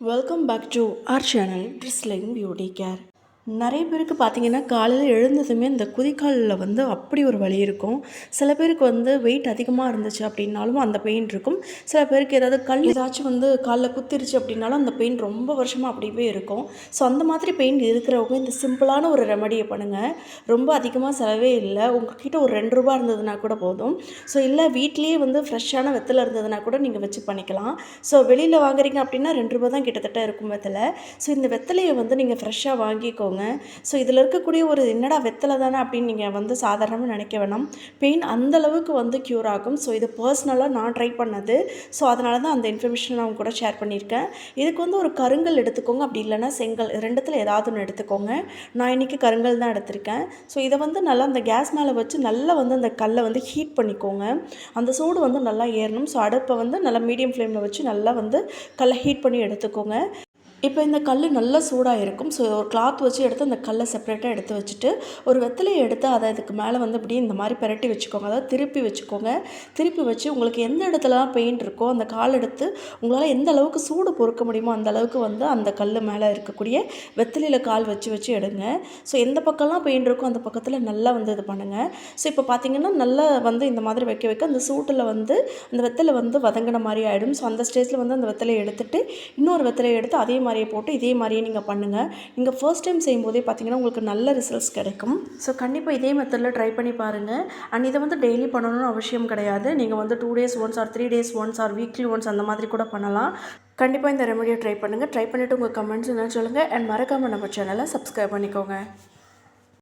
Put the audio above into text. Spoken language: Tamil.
Welcome back to our channel dress line beauty care நிறைய பேருக்கு பார்த்தீங்கன்னா காலையில் எழுந்ததுமே இந்த குதிக்காலில் வந்து அப்படி ஒரு வலி இருக்கும். சில பேருக்கு வந்து வெயிட் அதிகமாக இருந்துச்சு அப்படின்னாலும் அந்த பெயின் இருக்கும். சில பேருக்கு ஏதாவது கல் ஏதாச்சும் வந்து காலில் குத்திருச்சு அப்படின்னாலும் அந்த பெயின் ரொம்ப வருஷமாக அப்படியே இருக்கும். ஸோ அந்த மாதிரி பெயின் இருக்கிறவங்க இந்த சிம்பிளான ஒரு ரெமடியை பண்ணுங்கள் ரொம்ப அதிகமாக செலவே இல்லை. உங்ககிட்ட ஒரு ரெண்டு ரூபா இருந்ததுன்னா கூட போதும். ஸோ இல்லை வீட்லேயே வந்து ஃப்ரெஷ்ஷான வெத்தலை இருந்ததுன்னா கூட நீங்கள் வச்சு பண்ணிக்கலாம். ஸோ வெளியில் வாங்குறீங்க அப்படின்னா ரெண்டு ரூபா தான் கிட்டத்தட்ட இருக்கும் வெத்தலை. ஸோ இந்த வெத்தலையை வந்து நீங்கள் ஃப்ரெஷ்ஷாக வாங்கிக்கோ வாங்கிக்கோங்க ஸோ இதில் இருக்கக்கூடிய ஒரு என்னடா வெத்தலை தானே அப்படின்னு நீங்கள் வந்து சாதாரணமாக நினைக்க வேணாம். பெயின் அந்த அளவுக்கு வந்து க்யூர் ஆகும். ஸோ இது பர்சனலாக நான் ட்ரை பண்ணது. ஸோ அதனால தான் அந்த இன்ஃபர்மேஷன் நான் கூட ஷேர் பண்ணியிருக்கேன். இதுக்கு வந்து ஒரு கருங்கல் எடுத்துக்கோங்க. அப்படி இல்லைன்னா செங்கல் ரெண்டுத்தில் ஏதாவது ஒன்று எடுத்துக்கோங்க. நான் இன்றைக்கி கருங்கல் தான் எடுத்திருக்கேன். ஸோ இதை வந்து நல்லா அந்த கேஸ் மேலே வச்சு நல்லா வந்து அந்த கல்லை வந்து ஹீட் பண்ணிக்கோங்க. அந்த சூடு வந்து நல்லா ஏறணும். ஸோ அடுப்பை வந்து நல்லா மீடியம் ஃப்ளேமில் வச்சு நல்லா வந்து கல்லை ஹீட் பண்ணி எடுத்துக்கோங்க. இப்போ இந்த கல் நல்லா சூடாக இருக்கும். ஸோ ஒரு கிளாத் வச்சு எடுத்து அந்த கல்லை செப்பரேட்டாக எடுத்து வச்சுட்டு ஒரு வெத்தலையை எடுத்து அதை அதுக்கு மேலே வந்து அப்படியே இந்த மாதிரி பெரட்டி வச்சுக்கோங்க. அதாவது திருப்பி வச்சுக்கோங்க. திருப்பி வச்சு உங்களுக்கு எந்த இடத்துலலாம் பெயிண்ட் இருக்கோ அந்த கால் எடுத்து உங்களால் எந்த அளவுக்கு சூடு பொறுக்க முடியுமோ அந்த அளவுக்கு வந்து அந்த கல் மேலே இருக்கக்கூடிய வெத்தலையில் கால் வச்சு வச்சு எடுங்க. ஸோ எந்த பக்கம்லாம் பெயிண்ட் இருக்கோ அந்த பக்கத்தில் நல்லா வந்து இது பண்ணுங்கள் ஸோ இப்போ பார்த்தீங்கன்னா நல்லா வந்து இந்த மாதிரி வைக்க வைக்க அந்த சூட்டில் வந்து அந்த வெத்தலை வந்து வதங்கின மாதிரி ஆகிடும் ஸோ அந்த ஸ்டேஜில் வந்து அந்த வெத்தலையை எடுத்துட்டு இன்னொரு வெத்தலையை எடுத்து அதே மாதிரி மாதிரியே போட்டு இதே மாதிரியே நீங்கள் பண்ணுங்கள் நீங்கள் ஃபர்ஸ்ட் டைம் செய்யும்போதே பார்த்தீங்கன்னா உங்களுக்கு நல்ல ரிசல்ட்ஸ் கிடைக்கும். ஸோ கண்டிப்பாக இதே மெத்தடில் ட்ரை பண்ணி பாருங்கள் அண்ட் இதை வந்து டெய்லி பண்ணணும்னு அவசியம் கிடையாது. நீங்கள் வந்து two days once or three days once or weekly once அந்த மாதிரி கூட பண்ணலாம். கண்டிப்பாக இந்த ரெமடியை ட்ரை பண்ணுங்கள் ட்ரை பண்ணிவிட்டு உங்கள் கமெண்ட்ஸ் என்ன சொல்லுங்கள் அண்ட் மறக்காமல் நம்ம சேனலை சப்ஸ்கிரைப் பண்ணிக்கோங்க.